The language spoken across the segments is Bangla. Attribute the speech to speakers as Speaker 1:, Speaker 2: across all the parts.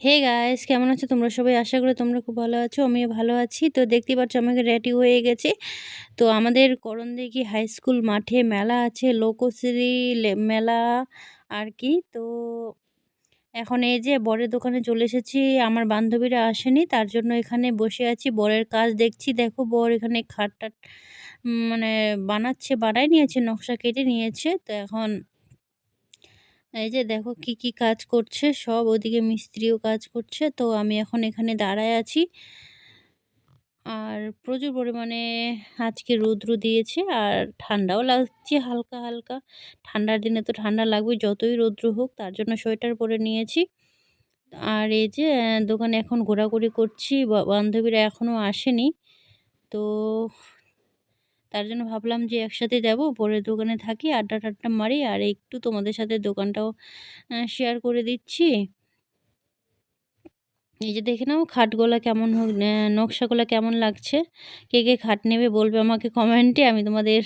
Speaker 1: হে গাইস কেমন আছো? তোমরা সবাই? আশা করি তোমরা খুব ভালো আছো, আমিও ভালো আছি। তো দেখতেই পাচ্ছ আমাকে রেডি হয়ে গেছে। তো আমাদের করণদিঘি হাই স্কুল মাঠে মেলা আছে, লোকশ্রী মেলা আর কি। তো এখন এই যে বরের দোকানে চলে এসেছি, আমার বান্ধবীরা আসেনি, তার জন্য এখানে বসে আছি। বরের কাজ দেখছি, দেখো বর এখানে খাটটা মানে বানাচ্ছে বানাই নিয়েছে, নকশা কেটে নিয়েছে। তো এখন এই যে দেখো কি কি কাজ করছে, সব ওদিকে মিস্ত্রিও কাজ করছে, তো আমি এখন এখানে দাঁড়ায় আছি। আর প্রচুর পরিমাণে আজকে রৌদ্র দিয়েছে, আর ঠান্ডাও লাগছে হালকা হালকা। ঠান্ডার দিনে তো ঠান্ডা লাগবে যতই রৌদ্র হোক, তার জন্য সোয়েটার পরে নিয়েছি। আর এই যে, দোকানে এখন ঘোরাঘুরি করছি বান্ধবীরা এখনও আসেনি। তো তার জন্য ভাবলাম যে একসাথে যাব, পরের দোকানে থাকি, আড্ডা টাড্ডা মারি, আর একটু তোমাদের সাথে দোকানটাও শেয়ার করে দিচ্ছি। এই যে দেখে নাও খাটগুলো কেমন হোক নকশাগুলো কেমন লাগছে, কে কে খাট নেবে বলবে আমাকে কমেন্টে, আমি তোমাদের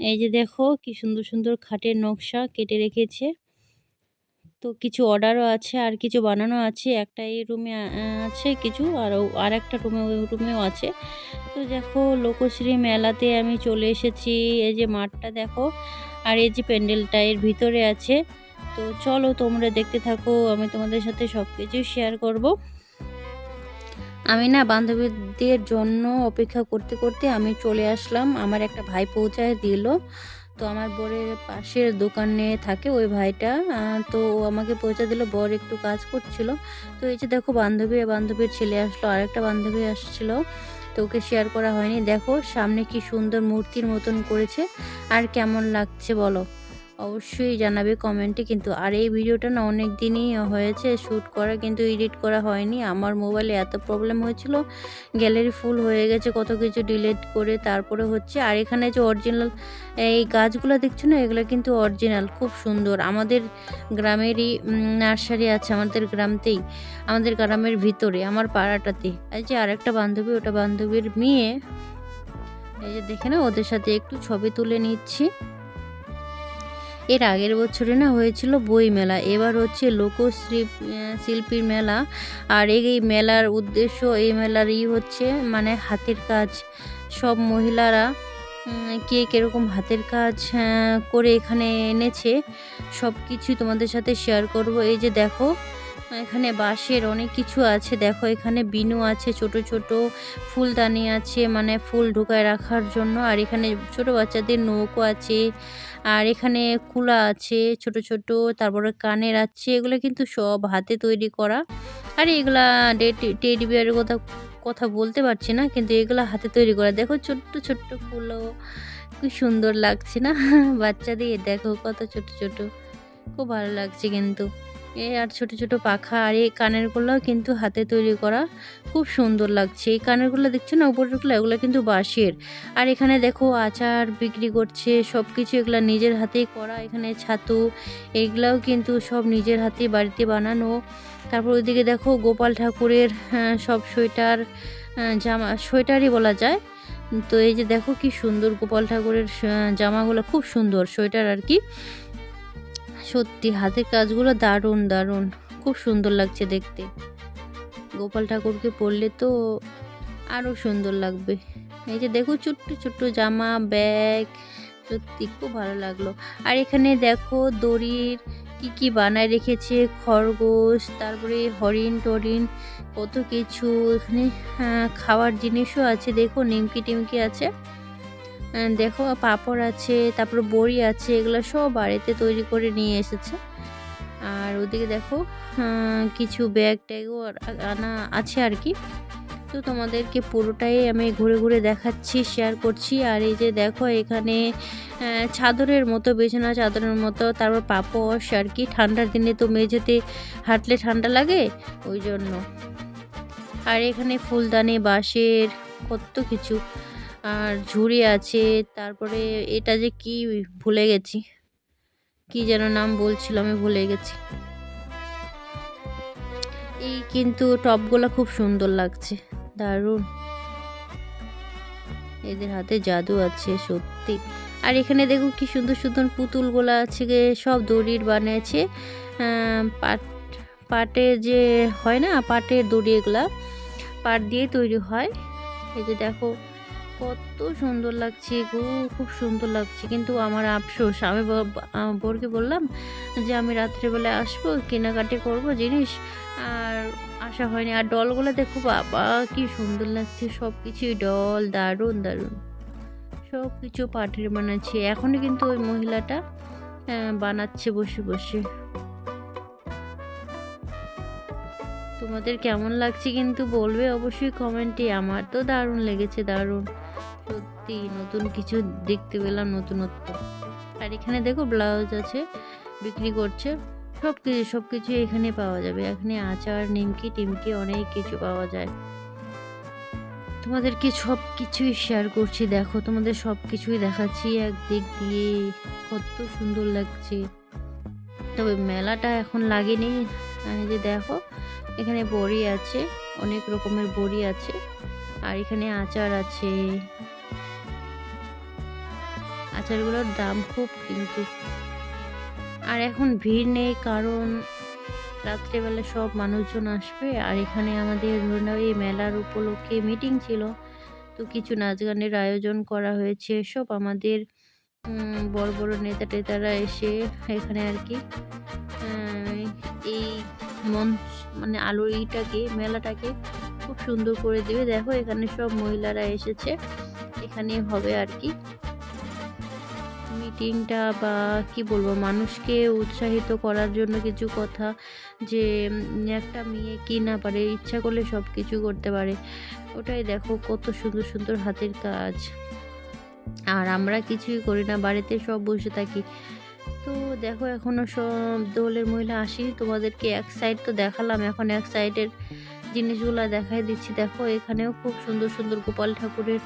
Speaker 1: এই যে দেখো কি সুন্দর সুন্দর খাটের নকশা কেটে রেখেছে। তো কিছু অর্ডারও আছে আর কিছু বানানো আছে। একটা এই রুমে আছে কিছু আর আর একটা রুমে ওই রুমেও আছে। তো দেখো লোকশ্রী মেলাতে আমি চলে এসেছি। এই যে মাঠটা দেখো আর এই যে প্যান্ডেলটা এর ভিতরে আছে। তো চলো তোমরা দেখতে থাকো, আমি তোমাদের সাথে সব কিছু শেয়ার করব। আমি না বান্ধবীদের জন্য অপেক্ষা করতে করতে আমি চলে আসলাম। আমার একটা ভাই পৌঁছায় দিল। তো আমার বরের পাশের দোকানে থাকে ওই ভাইটা তো ও আমাকে পৌঁছে দিল। বর একটু কাজ করছিল। তো এই যে দেখো, বান্ধবী, বান্ধবীর ছেলে আসলো, আরেকটা বান্ধবী আসছিল। তো ওকে শেয়ার করা হয়নি। দেখো, সামনে কি সুন্দর মূর্তির মতন করেছে। আর কেমন লাগছে বলো? অবশ্যই জানাবে কমেন্টে কিন্তু আর এই ভিডিওটা না অনেক দিনই হয়েছে শ্যুট করা কিন্তু এডিট করা হয়নি। আমার মোবাইলে এত প্রবলেম হয়েছিল গ্যালারি ফুল হয়ে গেছে, কত কিছু ডিলিট করে তারপরে হচ্ছে। আর এখানে যে অরিজিনাল এই গাছগুলো দেখছ না, এগুলো কিন্তু অরিজিনাল খুব সুন্দর। আমাদের গ্রামেরই নার্সারি আছে, আমাদের গ্রামতেই, আমাদের গ্রামের ভিতরে, আমার পাড়াটাতে। এই যে আরেকটা বান্ধবী, ওটা বান্ধবীর মেয়ে। এই যে দেখে না ওদের সাথে একটু ছবি তুলে নিচ্ছি। এর আগের বছরে না হয়েছিল বই মেলা। এবার হচ্ছে লোকশ্রী শিল্পীর মেলা। আর এই মেলার উদ্দেশ্য, এই মেলারই হচ্ছে মানে হাতের কাজ। সব মহিলারা কে কীরকম হাতের কাজ করে এখানে এনেছে সব কিছুই তোমাদের সাথে শেয়ার করব। এই যে দেখো এখানে বাঁশের অনেক কিছু আছে। দেখো, এখানে বিনু আছে, ছোট ছোট ফুলদানি আছে মানে ফুল ঢুকায় রাখার জন্য। আর এখানে ছোট বাচ্চাদের নৌকো আছে, আর এখানে কুলা আছে, ছোট ছোট, তারপরে কানের আছে, এগুলো কিন্তু সব হাতে তৈরি করা। আর এগুলা টেডি বিয়ারের কথা কথা বলতে পারছি না, কিন্তু এগুলো হাতে তৈরি করা। দেখো, ছোট্ট ছোট্ট ফুলও কি সুন্দর লাগছে না? বাচ্চাদের, দেখো কত ছোট ছোট। খুব ভালো লাগছে কিন্তু। এ আর ছোট ছোট পাখা আর এই কানেরগুলো কিন্তু হাতে তৈরি করা খুব সুন্দর লাগছে। এই কানেরগুলো দেখছ না? উপরেরগুলো এগুলো কিন্তু বাঁশের। আর এখানে দেখো আচার বিক্রি করছে সব কিছু এগুলো নিজের হাতেই করা। এখানে ছাতু এগুলাও কিন্তু সব নিজের হাতে বাড়িতে বানানো। তারপর ওইদিকে দেখো গোপাল ঠাকুরের হ্যাঁ, সব সোয়েটার জামা সোয়েটারই বলা যায়। তো এই যে দেখো কি সুন্দর গোপাল ঠাকুরের জামাগুলো খুব সুন্দর সোয়েটার আর কি। সত্যি, হাতের কাজগুলো দারুণ দারুণ। খুব সুন্দর লাগছে দেখতে। গোপাল ঠাকুরকে পরলে তো আরও সুন্দর লাগবে। এই যে দেখো ছোট্ট ছোট্ট জামা, ব্যাগ, সত্যি খুব ভালো লাগল। আর এখানে দেখো দড়ির কি কি বানায় রেখেছে, খরগোশ, তারপরে হরিণ টরিন কত কিছু। এখানে খাওয়ার জিনিসও আছে, দেখো নিমকি টিমকি আছে। দেখো, পাপড় আছে, তারপর বড়ি আছে, এগুলো সব বাড়িতে তৈরি করে নিয়ে এসেছে। আর ওদিকে দেখো কিছু ব্যাগ ট্যাগও আনা আছে আর কি। তো তোমাদেরকে পুরোটাই আমি ঘুরে ঘুরে দেখাচ্ছি শেয়ার করছি। আর এই যে দেখো, এখানে চাদরের মতো, বিছানা চাদরের মতো, তারপর পাপস আর কি। ঠান্ডার দিনে তো মেঝেতে হাঁটলে ঠান্ডা লাগে, ওই জন্য। আর এখানে ফুলদানি, বাঁশের কত কিছু। আর ঝুড়ি আছে, তারপরে এটা যে কি ভুলে গেছি। কি যেন নাম বলছিল, আমি ভুলে গেছি। এই কিন্তু টপগুলো খুব সুন্দর লাগছে, দারুণ। এদের হাতে জাদু আছে, সত্যি। আর এখানে দেখো কি সুন্দর সুন্দর পুতুলগুলো আছে গে, সব দড়ির বানিয়েছে পাট, পাটের যে হয় না, পাটের দড়ি এগুলা, পাট দিয়ে তৈরি হয়। এই যে দেখো কত সুন্দর লাগছে গো, খুব সুন্দর লাগছে। কিন্তু আমার আফসোস, আমি বোরকে বললাম যে আমি রাত্রেবেলায় আসব, কেনাকাটি করব জিনিস, আর আসা হয়নি। আর ডলগুলো দেখো বাবা কি সুন্দর লাগছে সব কিছুই ডল, দারুণ দারুণ। সব কিছু পাটের বানাচ্ছে। এখনই কিন্তু ওই মহিলাটা বানাচ্ছে বসে বসে। তোমাদের কেমন লাগছে কিন্তু বলবে অবশ্যই কমেন্টে আমার তো দারুণ লেগেছে, দারুণ। সত্যি, নতুন কিছু দেখতে পেলাম, নতুনত্ব। আর এখানে দেখো ব্লাউজ আছে, বিক্রি করছে। সব কিছু সব কিছু এখানে পাওয়া যাবে। এখানে আচার, নিমকি, টিমকি, অনেক কিছু পাওয়া যায়। তোমাদেরকে সব কিছুই শেয়ার করছি। দেখো, তোমাদের সব কিছুই দেখাচ্ছি একদিক দিয়ে। কত সুন্দর লাগছে। তবে মেলাটা এখন লাগেনি। যে দেখো এখানে বড়ি আছে, অনেক রকমের বড়ি আছে, আর এখানে আচার আছে। আচারগুলোর দাম খুব কিন্তু। আর এখন ভিড় নেই, কারণ রাত্রেবেলা সব মানুষজন আসবে, আর এখানে আমাদের ধরে নাও এই মেলার উপলক্ষে মিটিং ছিল, তো কিছু নাচ গানের আয়োজন করা হয়েছে, সব আমাদের বড় বড় নেতা টেতারা এসে এখানে আর কি এই মঞ্চ মানে আলোর ইটাকে মেলাটাকে খুব সুন্দর করে দেবে। দেখো, এখানে সব মহিলারা এসেছে। এখানে হবে আর কি মিটিংটা বা কি বলব, মানুষকে উৎসাহিত করার জন্য কিছু কথা যে একটা মেয়ে কি না পারে, ইচ্ছা করলে সব কিছু করতে পারে। ওটাই দেখো, কত সুন্দর সুন্দর হাতের কাজ। আর আমরা কিছুই করি না, বাড়িতে সব বসে থাকি। তো দেখো এখনও সব দোলের মহিলা আসি, তোমাদেরকে এক সাইড তো দেখালাম, এখন এক সাইডের জিনিসগুলো দেখাই দিচ্ছি। দেখো এখানেও খুব সুন্দর সুন্দর গোপাল ঠাকুরের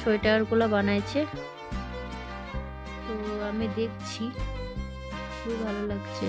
Speaker 1: সোয়েটারগুলো বানাইছে। তো আমি দেখছি খুব ভালো লাগছে।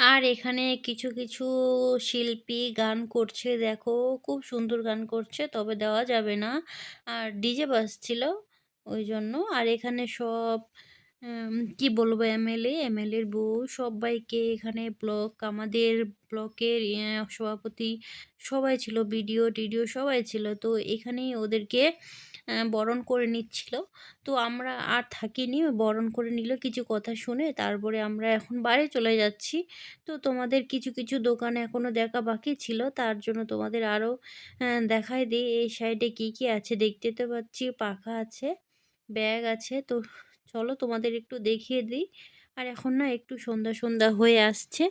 Speaker 1: আর এখানে কিছু কিছু শিল্পী গান করছে, দেখো। খুব সুন্দর গান করছে, তবে দেওয়া যাবে না। আর ডিজে বাজছিল ওই জন্য। আর এখানে সব কি বলব এমএলএ এমএলএর বউ, সবাইকে এখানে ব্লক আমাদের ব্লকের সভাপতি সবাই ছিল বিডিও টিডিও সবাই ছিল, তো এখানেই ওদেরকে বরণ করে নিচ্ছিল। তো আমরা আর থাকিনি, বরণ করে নিল কিছু কথা শুনে, তারপরে আমরা এখন বাড়ি চলে যাচ্ছি। তো তোমাদের কিছু কিছু দোকান এখনও দেখা বাকি ছিল, তার জন্য তোমাদের আরও দেখায় দিই, এই সাইডে কি কি আছে দেখতে তো পাচ্ছি, পাখা আছে, ব্যাগ আছে, তো চলো তোমাদের একটু দেখিয়ে দিই। আর এখন না একটু সন্ধ্যা সন্ধ্যা হয়ে আসছে।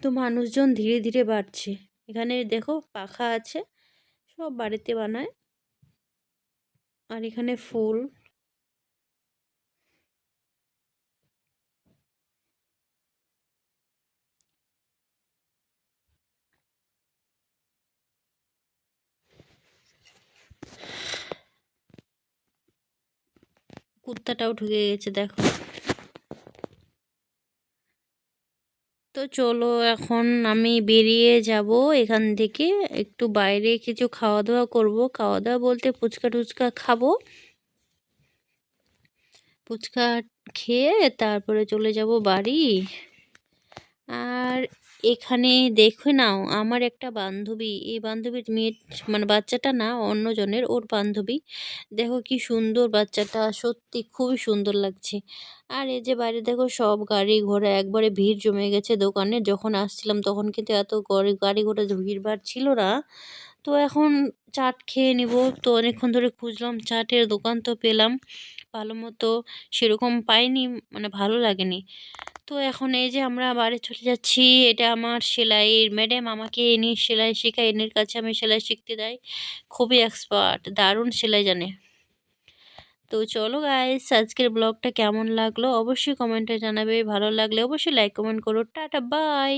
Speaker 1: তো মানুষজন ধীরে ধীরে বাড়ছে। এখানে দেখো পাখা আছে, সব বাড়িতে বানায়। আর এখানে ফুল। কুত্তাটাও ঢুকে গেছে, দেখো। তো চলো এখন আমি বেরিয়ে যাব এখান থেকে। একটু বাইরে কিছু খাওয়া দাওয়া করব। খাওয়া দাওয়া বলতে ফুচকা টুচকা খাব। ফুচকা খেয়ে তারপরে চলে যাব বাড়ি। আর এখানে দেখো নাও, আমার একটা বান্ধবী, এই বান্ধবীর মেয়ে মানে বাচ্চাটা না অন্যজনের ওর বান্ধবী। দেখো কি সুন্দর বাচ্চাটা, সত্যি খুবই সুন্দর লাগছে। আর এই যে বাইরে দেখো সব গাড়ি ঘোড়া, একবারে ভিড় জমে গেছে দোকানে। যখন আসছিলাম তখন কিন্তু এত গাড়ি ঘোড়া ভিড় ভাড় ছিল না। তো এখন চাট খেয়ে নিব। তো অনেকক্ষণ ধরে খুঁজলাম, চাটের দোকান তো পেলাম, ভালো মতো সেরকম পাইনি মানে ভালো লাগেনি। তো এখন এই যে আমরা বাড়ি চলে যাচ্ছি, এটা আমার সেলাইয়ের ম্যাডাম আমাকে এনে সেলাই শেখায়, এনের কাছে আমি সেলাই শিখতে দেয় খুবই এক্সপার্ট দারুণ সেলাই জানে। তো চলো গাইস আজকের ব্লগটা কেমন লাগল? অবশ্যই কমেন্টে জানাবে। ভালো লাগলে অবশ্যই লাইক কমেন্ট করো। Tata bye